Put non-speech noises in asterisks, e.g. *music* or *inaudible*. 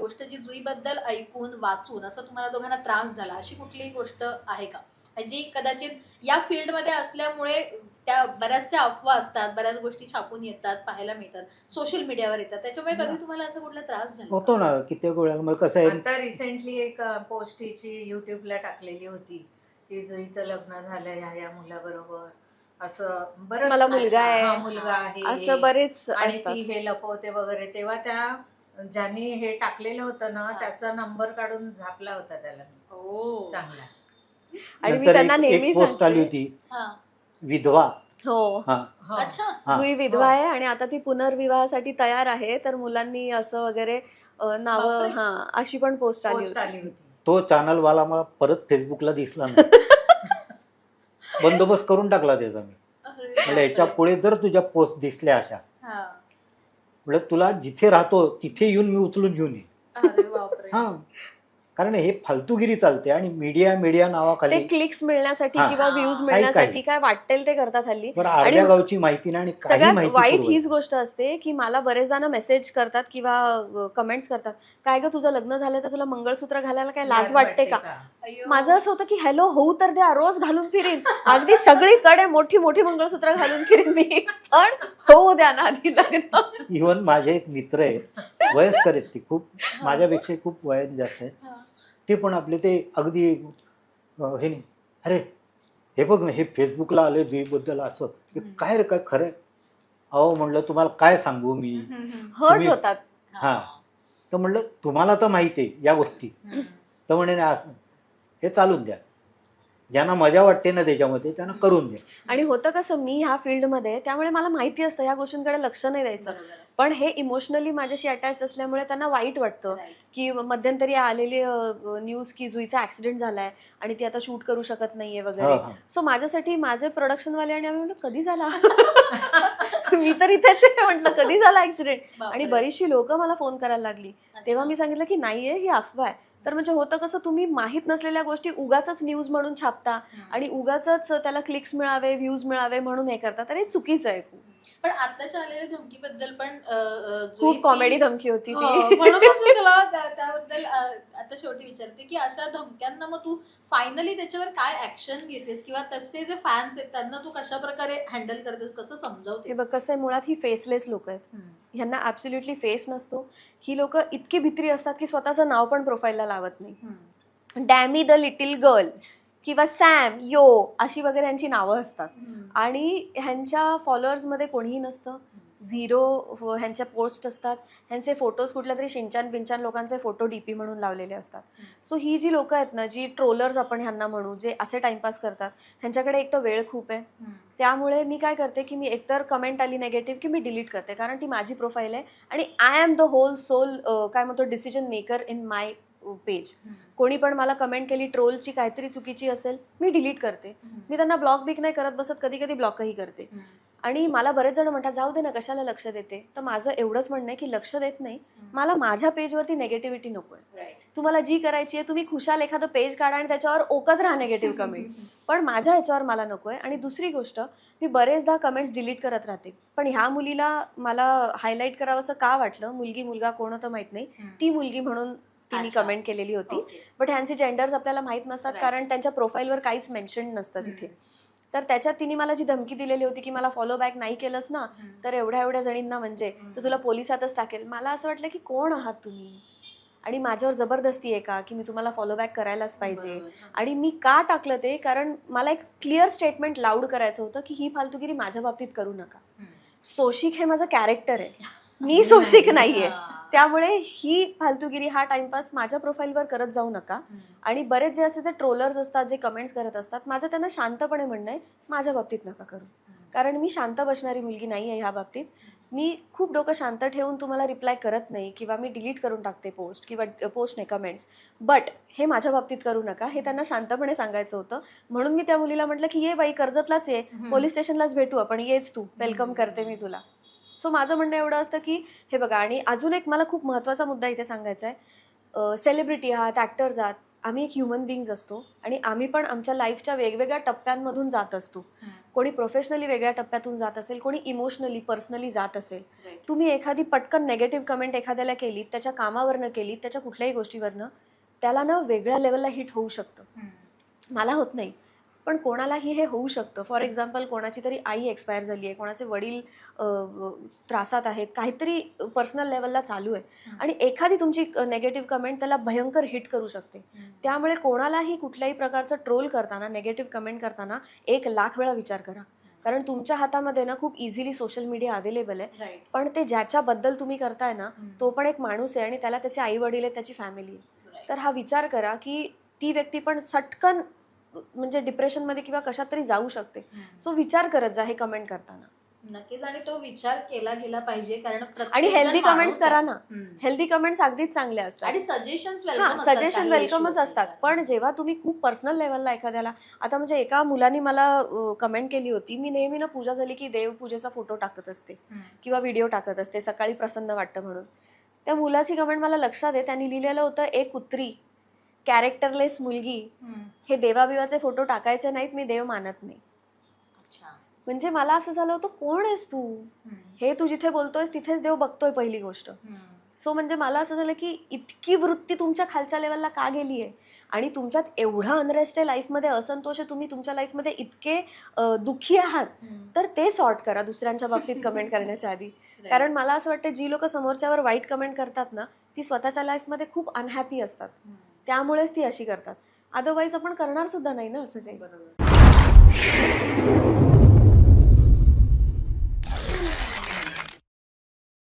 गोष्ट जी जुईबद्दल ऐकून वाचून असं तुम्हाला दोघांना त्रास झाला अशी कुठलीही गोष्ट आहे का? जी कदाचित या फील्डमध्ये असल्यामुळे त्या बऱ्याचशा अफवा असतात बऱ्याच गोष्टी छापून येतात पाहायला मिळतात सोशल मीडियावर येतात. त्याच्यामुळे कधी तुम्हाला असं कुठला त्रास झाला? होतो ना कित्येक वेळा. मग कसं आहे? आता रिसेंटली एक पोस्ट हिची युट्यूबला टाकलेली होती की जुईचं लग्न झालं ह्या या मुलाबरोबर. असं बरं मला मुलगा आहे. मुलगा आहे असं बरेच आणि ती हे लपवते वगैरे. तेव्हा त्या ज्यांनी हे टाकलेलं होतं ना. त्याचा नंबर काढून झापला होता त्याला हो. चांगला. आणि मी नंतर त्यांना एक- नेहमी एक पोस्ट आली सांगते होती. हा. विधवा. हो. हा. हो. अच्छा. हा. जुई विधवा आहे आणि आता ती पुनर्विवाहासाठी तयार आहे तर मुलांनी असं वगैरे नाव बापरे. हा अशी पण पोस्ट आली पोस्ट होती आली होती. तो चॅनलवाला मला परत फेसबुकला दिसला नाही. *laughs* बंदोबस्त करून टाकला त्याचा मी. अरे म्हणजे याच्या बापरे. पुढे जर तुझ्या पोस्ट दिसल्या अशा म्हणजे तुला जिथे राहतो तिथे येऊन मी उचलून घेऊन येईन. बापरे. हा. कारण हे फालतूगिरी चालते आणि मीडिया मीडिया ते नावाखाली क्लिक्स मिळण्यासाठी हा. किंवा व्ह्यूज मिळण्यासाठी. काय वाटेल ते करतात हल्ली बरं अर्ध्या गावची माहिती नाही आणि काही सगळ्यात वाईट. हीच गोष्ट असते की मला बरेच जण मेसेज करतात किंवा कमेंट्स करतात काय ग तुझं लग्न झालं तर तुला मंगळसूत्र घालायला काय लाज वाटते का. माझं असं होतं की हॅलो होऊ तर द्या रोज घालून फिरीन अगदी सगळीकडे मोठी मोठी मंगळसूत्र घालून फिरीन मी पण होऊ द्या ना आधी लग्न इव्हन माझे एक मित्र आहेत वयस्कर आहेत ते खूप माझ्यापेक्षा खूप वयात जास्त आहेत हा. ते पण आपले ते अगदी हे नाही अरे हे बघ ना हे फेसबुकला आले द्वीबद्दल असं हे. काय रे काय खरं? अहो म्हणलं तुम्हाला काय सांगू मी. हर्ट तुम्ही- होतात हा तर म्हणलं तुम्हाला तर माहिती आहे या गोष्टी. तर म्हणे नाही असं हे चालून द्या ज्यांना मजा वाटते ना त्याच्यामध्ये त्यांना करून द्या आणि होतं कसं मी ह्या फील्डमध्ये त्यामुळे मला माहिती असतं या गोष्टींकडे लक्ष नाही द्यायचं. पण हे इमोशनली माझ्याशी अटॅच असल्यामुळे त्यांना वाईट वाटतं. की मध्यंतरी आलेली न्यूज की जुईचा ऍक्सिडेंट झालाय आणि ती आता शूट करू शकत नाहीये हा, वगैरे. सो माझ्यासाठी माझे प्रोडक्शनवाले आणि आम्ही म्हणलं कधी झाला *laughs* मी तर इथेच आहे म्हटलं कधी झाला ऍक्सिडेंट. आणि बरीचशी लोक मला फोन करायला लागली. तेव्हा मी सांगितलं की नाहीये ही अफवा आहे तर म्हणजे होतं कसं तुम्ही माहीत नसलेल्या गोष्टी उगाच न्यूज म्हणून छापता. आणि उगाच त्याला क्लिक्स मिळावे व्ह्यूज मिळावे म्हणून हे करता तर हे चुकीचं आहे. पण आताच्या आलेल्या धमकीबद्दल पण खूप कॉमेडी धमकी होती हो, ती त्या- त्याबद्दल आता शेवटी विचारते की अशा धमक्यांना मग तू फायनली त्याच्यावर काय ऍक्शन घेतेस? किंवा तसे जे फॅन्स आहेत त्यांना तू कशा प्रकारे हँडल करतेस? कसं हे समजावतेस बघ कसं आहे मुळात ही फेसलेस लोक आहेत. ह्यांना ऍब्सोल्युटली फेस नसतो. ही लोक इतकी भित्री असतात की स्वतःचं नाव पण प्रोफाईलला लावत नाही. डॅमी द लिटिल गर्ल किंवा सॅम यो अशी वगैरे यांची नावं असतात. आणि ह्यांच्या फॉलोअर्समध्ये कोणीही नसतं. झिरो ह्यांच्या पोस्ट असतात ह्यांचे फोटोज कुठल्या तरी शिंचान पिंचान लोकांचे फोटो डीपी म्हणून लावलेले असतात सो ही जी लोकं आहेत ना जी ट्रोलर्स आपण ह्यांना म्हणू जे असे टाइमपास करतात ह्यांच्याकडे एक तर वेळ खूप आहे. त्यामुळे मी काय करते की मी एकतर कमेंट आली नेगेटिव्ह की मी डिलीट करते कारण ती माझी प्रोफाईल आहे आणि I am the whole sole काय म्हणतो decision maker in my page. कोणी पण मला कमेंट केली ट्रोलची काहीतरी चुकीची असेल मी डिलीट करते. मी त्यांना ब्लॉक बिक नाही करत बसत कधी कधी ब्लॉकही करते. आणि मला बरेच जण म्हणतात जाऊ दे ना कशाला लक्ष देते? तर माझं एवढंच म्हणणं आहे की लक्ष देत नाही. मला माझ्या पेजवरती नेगेटिव्हिटी नको आहे. तुम्हाला जी करायची आहे तुम्ही खुशाल एखादं पेज काढा आणि त्याच्यावर ओकत राहा नेगेटिव्ह कमेंट्स *laughs* पण माझ्या ह्याच्यावर मला नको आहे. आणि दुसरी गोष्ट मी बरेचदा कमेंट्स डिलीट करत राहते. पण ह्या मुलीला मला हायलाईट करावं असं का वाटलं? मुलगी मुलगा कोण होतं माहीत नाही. ती मुलगी म्हणून तिने. कमेंट केलेली होती. बट ह्यांचे जेंडर्स आपल्याला माहीत नसतात. कारण त्यांच्या प्रोफाईलवर काहीच मेन्शन नसतं तिथे. तर त्याच्यात तिने मला जी धमकी दिलेली होती की मला फॉलो बॅक नाही केलंस ना. तर एवढ्या एवढ्या जणींना म्हणजे तर तुला पोलिसातच टाकेल. मला असं वाटलं की कोण आहात तुम्ही? आणि माझ्यावर जबरदस्ती आहे का की मी तुम्हाला फॉलो बॅक करायलाच पाहिजे. आणि मी का टाकलं ते? कारण मला एक क्लिअर स्टेटमेंट लाऊड करायचं होतं की ही फालतुगिरी माझ्या बाबतीत करू नका. सोशिक हे माझं कॅरेक्टर आहे. मी सोशिक नाहीये. हा. त्यामुळे ही फालतुगिरी हा टाइमपास माझ्या प्रोफाईलवर करत जाऊ नका. आणि बरेच जे असे जे ट्रोलर्स असतात जे कमेंट्स करत असतात माझं त्यांना शांतपणे म्हणणं आहे माझ्या बाबतीत नका करू. कारण मी शांत बसणारी मुलगी नाही आहे ह्या बाबतीत. मी खूप डोकं शांत ठेवून तुम्हाला रिप्लाय करत नाही किंवा मी डिलीट करून टाकते पोस्ट किंवा पोस्ट नाही कमेंट्स बट हे माझ्या बाबतीत करू नका. हे त्यांना शांतपणे सांगायचं होतं. म्हणून मी त्या मुलीला म्हटलं की ये बाई कर्जतलाच ये. पोलीस स्टेशनलाच भेटू. आपण येच तू. वेलकम करते मी तुला. सो माझं म्हणणं एवढं असतं की हे बघा आणि अजून एक मला खूप महत्त्वाचा मुद्दा इथे सांगायचा आहे सेलिब्रिटी आहात ॲक्टर्स आहात आम्ही एक ह्युमन बिईंग्ज असतो आणि आम्ही पण आमच्या लाईफच्या वेगवेगळ्या टप्प्यांमधून जात असतो. कोणी प्रोफेशनली वेगळ्या टप्प्यातून जात असेल कोणी इमोशनली पर्सनली जात असेल. तुम्ही एखादी पटकन नेगेटिव्ह कमेंट एखाद्याला केली त्याच्या कामावरनं केली त्याच्या कुठल्याही गोष्टीवरनं त्याला ना वेगळ्या लेवलला हिट होऊ शकतं. मला होत नाही पण कोणालाही हे होऊ शकतं फॉर एक्झाम्पल कोणाची तरी आई एक्सपायर झाली आहे कोणाचे वडील त्रासात आहेत काहीतरी पर्सनल लेवलला चालू आहे. आणि एखादी तुमची नेगेटिव्ह कमेंट त्याला भयंकर हिट करू शकते. त्यामुळे कोणालाही कुठल्याही प्रकारचं ट्रोल करताना नेगेटिव्ह कमेंट करताना एक लाख वेळा विचार करा कारण तुमच्या हातामध्ये ना खूप इझिली सोशल मीडिया अवेलेबल आहे. पण ते ज्याच्याबद्दल तुम्ही करताय ना. तो पण एक माणूस आहे आणि त्याला त्याचे आई वडील आहेत त्याची फॅमिली आहे. तर हा विचार करा की ती व्यक्ती पण सटकन म्हणजे डिप्रेशनमध्ये किंवा कशात तरी जाऊ शकते. सो विचार करत जा हे कमेंट करताना. नक्कीच आणि तो विचार केला गेला पाहिजे कारण आणि हेल्दी कमेंट्स. करा ना. हेल्दी कमेंट्स अगदीच चांगले असतात. आणि सजेशन्स हा सजेशन वेलकमच असतात. पण जेव्हा तुम्ही खूप पर्सनल लेवलला एखाद्याला आता म्हणजे एका मुलाने मला कमेंट केली होती. मी नेहमी ना पूजा झाली की देवपूजेचा फोटो टाकत असते. किंवा व्हिडिओ टाकत असते. सकाळी प्रसन्न वाटतं म्हणून. त्या मुलाची कमेंट मला लक्षात आहे. त्यांनी लिहिलेलं होतं एक कुत्री कॅरेक्टरलेस मुलगी हे देवाबिवाचे फोटो टाकायचे नाहीत मी देव मानत नाही म्हणजे मला असं झालं होतं कोण आहेस तू. हे तू जिथे बोलतोयस तिथेच देव बघतोय पहिली गोष्ट. सो म्हणजे मला असं झालं की इतकी वृत्ती तुमच्या खालच्या लेवलला का गेली आहे आणि तुमच्यात एवढा अनरेस्ट आहे लाईफमध्ये असंतोष आहे तुम्ही तुमच्या लाईफमध्ये इतके दुःखी आहात. तर ते सॉर्ट करा दुसऱ्यांच्या बाबतीत *laughs* कमेंट करण्याच्या आधी. कारण मला असं वाटतं जी लोक समोरच्यावर वाईट कमेंट करतात ना ती स्वतःच्या लाईफमध्ये खूप अनहॅपी असतात. त्यामुळेच ती अशी करतात. अदरवाईज आपण करणार सुद्धा नाही ना असं काही. बरोबर.